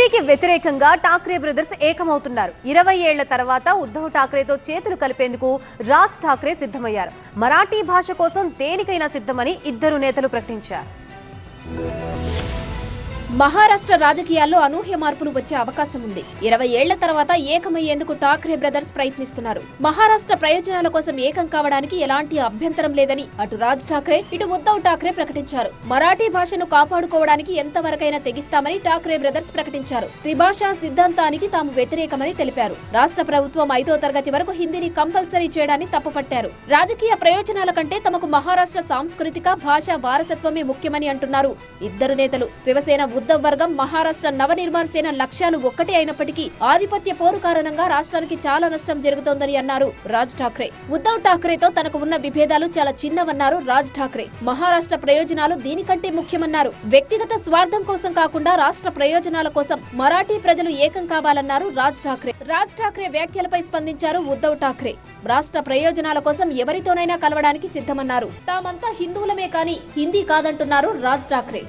మోదీకి వ్యతిరేకంగా ఠాక్రే బ్రదర్స్ ఏకమవుతున్నారు. ఇరవై ఏళ్ళ తర్వాత ఉద్ధవ్ ఠాక్రేతో చేతులు కలిపేందుకు రాజ్ ఠాక్రే సిద్ధమయ్యారు. మరాఠీ భాష కోసం దేనికైనా సిద్ధమని ఇద్దరు నేతలు ప్రకటించారు. మహారాష్ట్ర రాజకీయాల్లో అనూహ్య మార్పులు వచ్చే అవకాశం ఉంది. ఇరవై ఏళ్ళ తర్వాత ఏకమయ్యేందుకు ఠాక్రే బ్రదర్స్ ప్రయత్నిస్తున్నారు. మహారాష్ట్ర ప్రయోజనాల కోసం ఏకం కావడానికి ఎలాంటి అభ్యంతరం లేదని అటు రాజ్ ఠాక్రే ఇటు ఉద్దవ్ ఠాక్రే ప్రకటించారు. మరాఠీ భాషను కాపాడుకోవడానికి ఎంతవరకైనా తెగిస్తామని ఠాక్రే బ్రదర్స్ ప్రకటించారు. త్రిభాషా సిద్ధాంతానికి తాము వ్యతిరేకమని తెలిపారు. రాష్ట్ర ప్రభుత్వం ఐదో తరగతి వరకు హిందీని కంపల్సరీ చేయడాన్ని తప్పుపట్టారు. రాజకీయ ప్రయోజనాల కంటే తమకు మహారాష్ట్ర సాంస్కృతిక భాషా వారసత్వమే ముఖ్యమని అంటున్నారు ఇద్దరు నేతలు. శివసేన ఉద్దవ్ వర్గం మహారాష్ట్ర నవనిర్మాణ సేన లక్ష్యాలు ఒక్కటే అయినప్పటికీ ఆధిపత్య పోరు కారణంగా రాష్ట్రానికి చాలా నష్టం జరుగుతోందని అన్నారు రాజ్ ఠాక్రే. ఉద్ధవ్ ఠాక్రేతో తనకు ఉన్న విభేదాలు చాలా చిన్నవన్నారు రాజ్ ఠాక్రే. మహారాష్ట్ర ప్రయోజనాలు దీనికంటే ముఖ్యమన్నారు. వ్యక్తిగత స్వార్థం కోసం కాకుండా రాష్ట్ర ప్రయోజనాల కోసం మరాఠీ ప్రజలు ఏకం కావాలన్నారు రాజ్ ఠాక్రే. రాజ్ ఠాక్రే వ్యాఖ్యలపై స్పందించారు ఉద్ధవ్ ఠాక్రే. రాష్ట్ర ప్రయోజనాల కోసం ఎవరితోనైనా కలవడానికి సిద్ధమన్నారు. తామంతా హిందువులమే కానీ హిందీ కాదంటున్నారు రాజ్ ఠాక్రే.